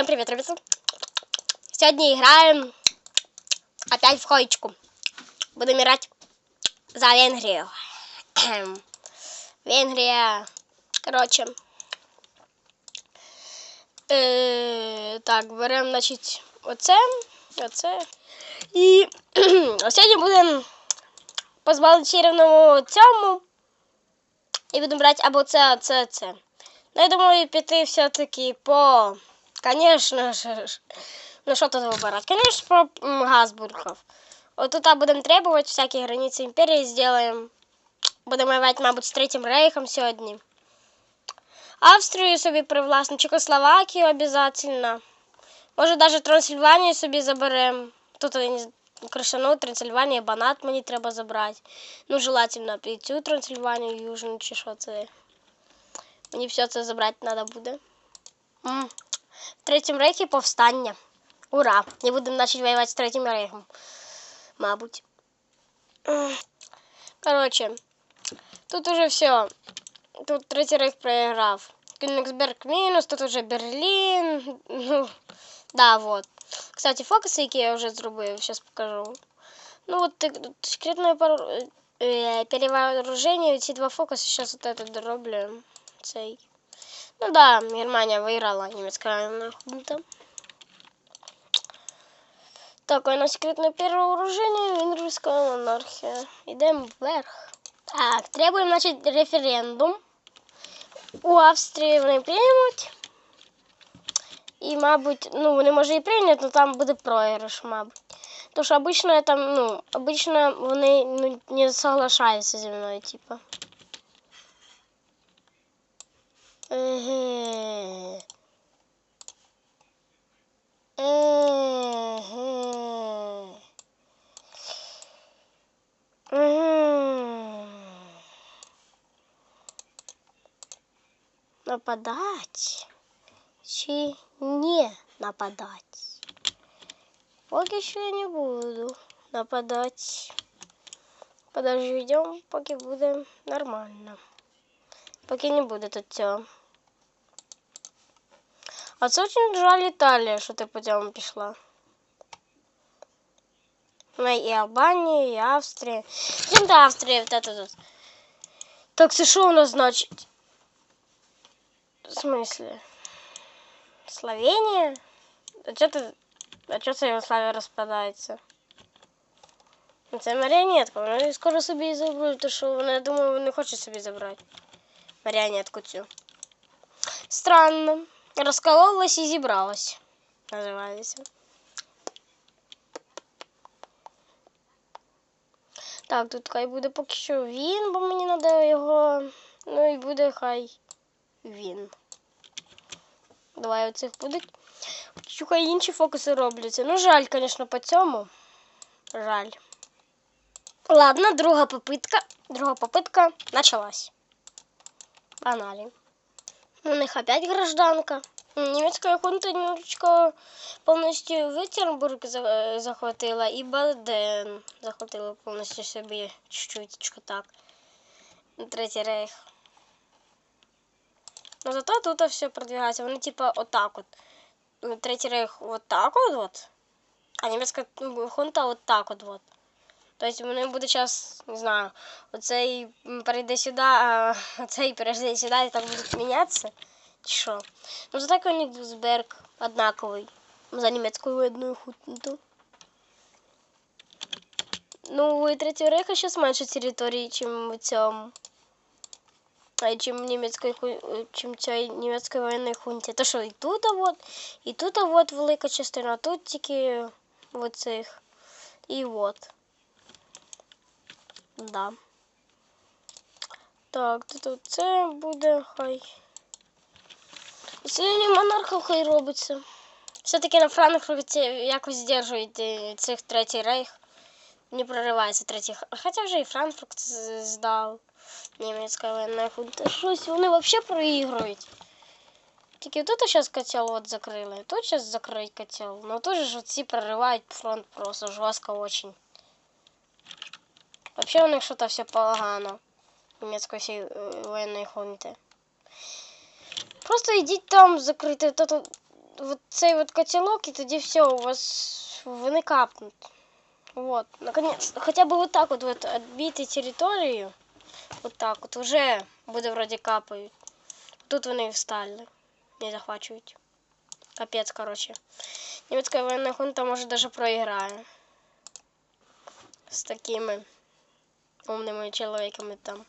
Всем привет, ребята! Сегодня играем опять в хоечку. Будем играть за Венгрию. Венгрия. Короче. Е, так, беремо, значить, оце, оце. І сьогодні будемо по збалансованому цьому. І будемо брати або це, це, це. Ну, я думаю, піти все-таки по... Конечно же. Ну, що тут вибирати? Конечно, по м, Газбургов. Вот тут будемо требувати всякі границі імперії сделаем. Будемо воювати, мабуть, з Третім Рейхом сьогодні. Австрію собі привласню, Чехословакію обязательно. Може, навіть Трансильванію собі заберемо. Тут я не з- Кришану, Трансильванія, Банат мені треба забрати. Ну, желательно і цю Трансильванію, Южну, чи що це. Мені все це забрати треба буде. М. В Третьому рейхі повстання. Ура! Не будемо почати воювати з Третім рейхом. Мабуть. М. Коротше, тут уже все. Тут Третій рейх проіграв. Кёнигсберг мінус, тут уже Берлін. Ну, да, вот. Кстати, фокуси, які я вже зробив, зараз покажу. Ну, от так, тут секретне пару... е, перевооруження, ці два фокуси, зараз от это дороблю. Цей. Ну да, Германия выиграла, немецкая хунта. Так, а на секретное перевооружение венгерская монархия. Идем вверх. Так, требуем начать референдум. У Австрії вони приймуть. І, мабуть, ну, вони може і прийняти, але там буде програш, мабуть. Тому що обично я там, ну, обично вони ну, не соглашаються зі мною, типа. Нападать чи не нападать? Поки що я не буду нападать. Подождем, поки буде нормально. Поки не буде тут цього. А це очень жаль Італія, що ти по цьому пішла. Ну і Албанія, і Австрія. Чим до Австрії вот это тут? Так це що у нас значить? В смысле? Словенія? А чого ти... А чого це Югославія розпадається? Ну, Це маріонетка, вони скоро собі і заберуть, тому що вони, я думаю, вони хочуть собі забрати. Маріонетку цю. Странно. Розкололась і зібралась. Називається. Так, тут хай буде поки що він, бо мені треба його. Ну і буде хай Він. Давай оцих будуть. Хочу, Хай інші фокуси робляться. Ну, жаль, звісно, по цьому. Жаль. Ладно, друга попитка. Друга попитка началась. Погнали. У них опять гражданка. Немецкая хунта немножечко полностью Витербург захватила и Баден захватила полностью себе чуть-чуть так. Третий рейх. Но зато тут все продвигается. Вони типа отак от. Ну, Третій рейх вот так от, от. А немецька ну, хунта от так от. от. Тобто вони будуть зараз, не знаю, оцей м, перейде сюди, а оцей перейде сюди і так будуть мінятися. Чи що? Ну, зато Кёнигсберг однаковий. За німецькою одною хутнуту. Ну, у Третього Рейха зараз менше території, чим у цьому. А чим німецької чим цієї німецької воєнної хунті. То що і тут, а от, і тут а от велика частина, тут тільки оцих. І от. Да. Так, тут це буде хай. Сьогодні монархів хай робиться. Все-таки на Франкфурті якось здержують цих третій рейх. Не проривається третій. Хоча вже і Франкфурт здав. Німецька воєнна хунта. Щось вони взагалі проігрують. Тільки тут зараз котел от закрили. Тут зараз закрить котел. Но тут же ці проривають фронт просто жорстко очень. Вообще у них що-то все погано. Німецької всій е, воєнної хунти. Просто йдіть там закрити. Тут вот цей вот котелок, і тоді все, у вас вони капнуть. Вот, наконец, хотя бы вот так вот, вот отбити територію. Вот так вот, уже буде вроде капають. Тут вони встали. Не захвачують. Капець, короче. Німецька воєнна хунта може даже проіграє. З такими умними чоловіками там.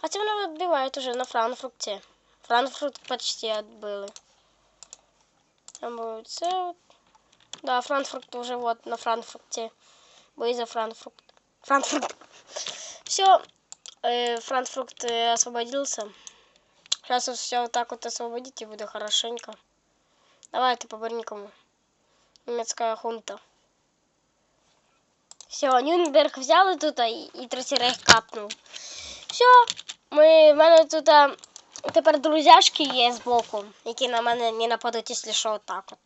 Хотя вони відбивають уже на Франкфурте. Франкфурт почти отбили. Там це от. Да, Франкфурт уже вот на Франкфурте. Бой за Франкфурт. Франкфурт. Все Э, Франкфурт э, освободился. Сейчас все вот так вот освободить и будет хорошенько. Давай ты по-барненькому. Немецкая хунта. Все, Нюрнберг взяли тут а, і, і третій рейх капнув. Все, ми, в мене тут а, тепер друзяшки є збоку, які на мене не нападуть, якщо що, отак от.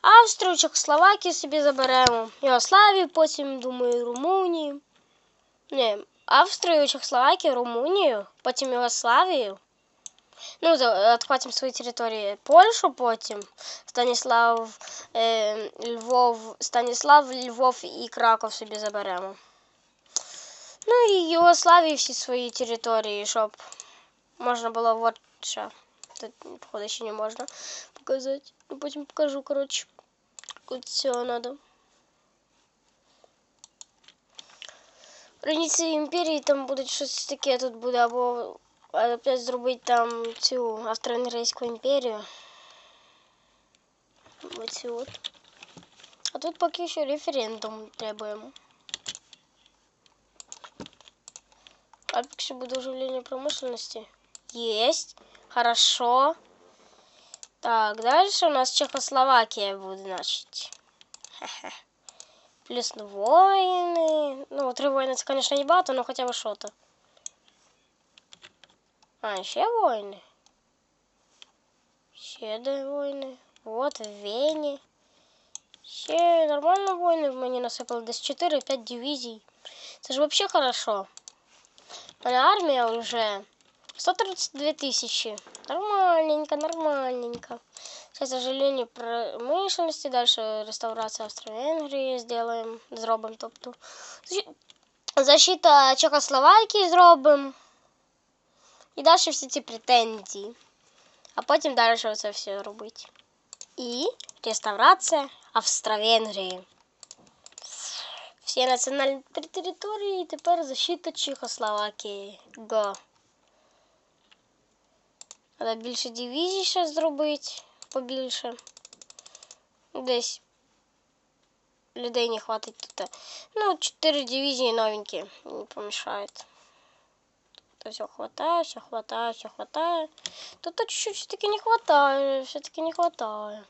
Австрію, Чехословакію собі заберемо. Югославію, потім, думаю, Румунію. Ні, Австрію, Чехословакію, Румунію, потім Югославію. Ну, за- відхватимо свої території. Польщу потім. Станіслав, е, Львов, Станіслав, Львов і Краков собі заберемо. Ну і Югославії всі свої території, щоб можна було вот ще. Тут, походу, ще не можна показати. Ну, потім покажу, коротше. От цього надо. Границі імперії там буде щось таке тут буде, або опять зробити там цю Австро-Венгерську імперію. Оцю от. А тут поки що референдум требуємо. А поки що буде оживлення промышленности. Есть. Хорошо. Так, дальше у нас Чехословакия будет, значит. Хе-хе. Плюс воины. Ну, три воїни це, конечно, не багато, но хотя бы что-то. А, ще воїни. Ще де воїни. Вот, в Вені. Ще нормально воїни в мені насипали. Десь 4-5 дивізій. Це ж вообще хорошо. У мене армія вже 132 тысячи. Нормальненько, нормальненько. Сейчас оживление промышленности, дальше реставрация Австро-Венгрии сделаем, зробимо, тобто. Защи- Защита Чехословакії зробимо. І далі всі ці претензії. А потім далі це все робити. І реставрація Австро-Венгрії. Всі національні тер- території і тепер защита Чехословакії. Го. Треба більше дивізій ще зробити. Побільше. Десь людей не хватить тут. Ну, 4 дивізії новенькі не помішають. Тут все хватает, все хватает, все хватает. Тут чуть-чуть все-таки не хватает, все-таки не хватает.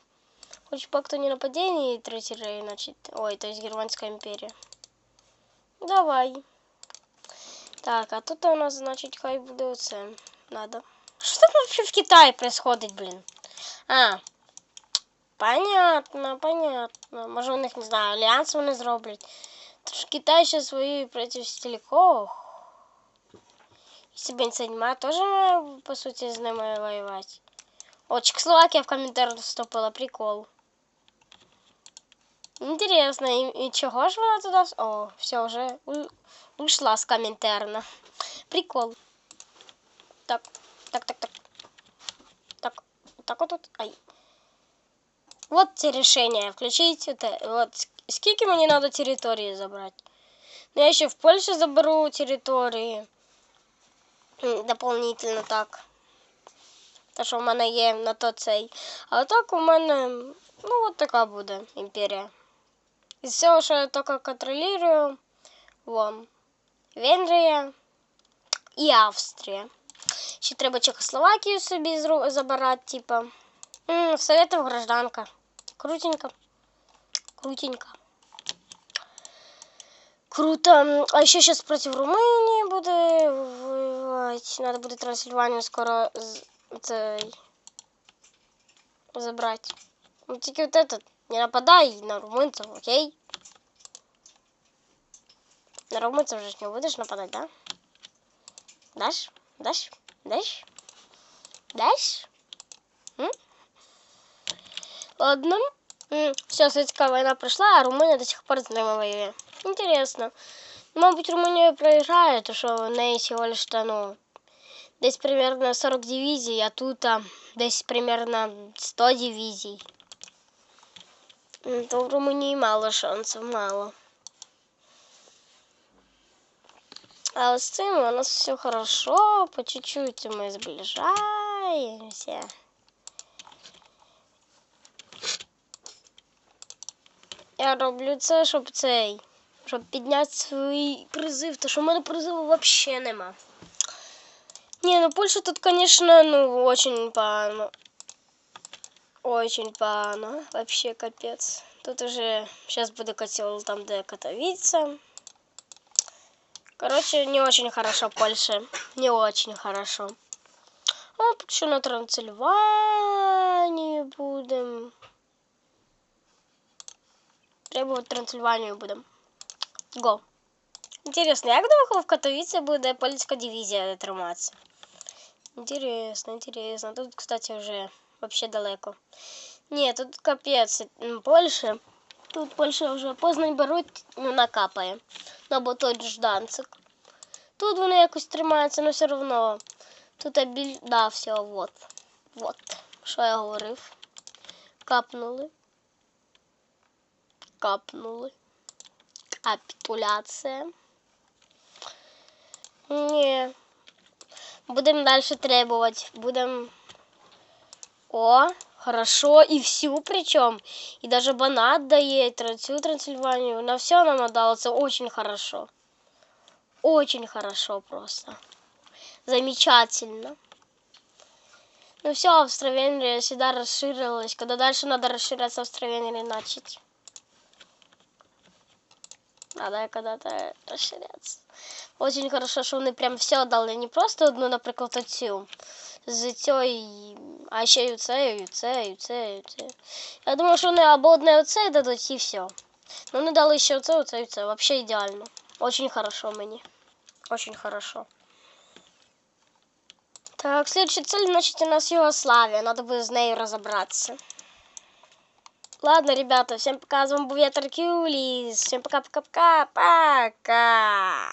Хоть по кто не нападение и третий рей, значит, ой, то есть Германская империя. Давай. Так, а тут у нас, значит, хай буде оце. Надо. Что там вообще в Китае происходит, блин? А, понятно, понятно. Може у них, не знаю, альянс вони зроблять. Тож Китай ще воює проти стількох. Если бы не занимает, тоже має, по суті, з ними воювати. О, Чехословакия в комментарии вступила, прикол. Интересно, и, и чего ж вона туда... вс- О, все, уже у- ушла с комментарна. Прикол. Так, так, так, так. Так, так вот тут. Ай. Вот те решения. Включить это. Вот ск- скільки мені надо территории забрать. Ну, я еще в Польше заберу территории. М, Дополнительно так. Те, що в мене є на то цей. А так у мене, ну, от така буде імперія. Із всього, що я тільки контролюю, вон, Венгрія і Австрія. Ще треба Чехословакію собі зру- забирати, типа. М, Советов гражданка. Крутенько. Крутенько. Круто. М, А еще сейчас против Румынии буду воевать. Надо будет Трансильванию скоро з- цей, забрать. Ну, тільки вот этот. Не нападай на румынцев, окей? На румынцев же не будешь нападать, да? Дашь? Дашь? Дашь? Дашь? М? Ладно. Все, Советская война прошла, а Румыния до сих пор с нами воює. Интересно. Мабуть, Румунія проіграє, тому що в неї всього лиш та, ну, десь примерно 40 дивізій, а тут а, десь примерно 100 дивізій. М, То в Румунії мало шансів, мало. А с цим у нас все хорошо, по чуть-чуть мы сближаемся. Я роблю це, щоб цей, щоб підняти свій призив, тому що в мене призиву взагалі нема. Не, ну Польша тут, конечно, ну, очень погано. Очень погано. Вообще капец. Тут уже сейчас буде котел там, де Катовица. Короче, не очень хорошо Польша. Не очень хорошо. А поки що на Трансильванії будем. Требувати Трансильванію будем. Го. Интересно, як довго в Катовіці буде польська дивізія триматися? Интересно, интересно. Тут, кстати, уже вообще далеко. Ні, тут капець. М, Польща. Тут Польща вже Познань беруть, ну, накапає. Ну, або той Жданцик. Тут вони якось тримаються, але все одно. Тут біль... Да, все, вот. Вот. Що я говорив? Капнули. Капнули. Капітуляція. Ні. Будемо далі требувати. Будемо. О, хорошо. І всю причем. І даже банат дає, і тра- цю Трансильванію. На все нам отдало. Це очень хорошо. Очень хорошо просто. Замечательно. Ну все, Австро-Венгрия всегда расширилась. Когда дальше надо расширяться Австро-Венгрии начать. Надо когда-то расширяться. Очень хорошо, що вони прям все дали. Не просто одну, наприклад, оцю. З цією, а ще й оце, і оце, і оце, і оце. Я думаю, що вони або одне оце дадуть і все. Ну вони дали ще оце, оце, і оце. Вообще ідеально. Очень хорошо мені. Очень хорошо. Так, следующая цель, значит, у нас Югославия. Надо бы с ней разобраться. Ладно, ребята, всем пока. С вами был я, Таркюлис. Всем пока-пока-пока. Пока.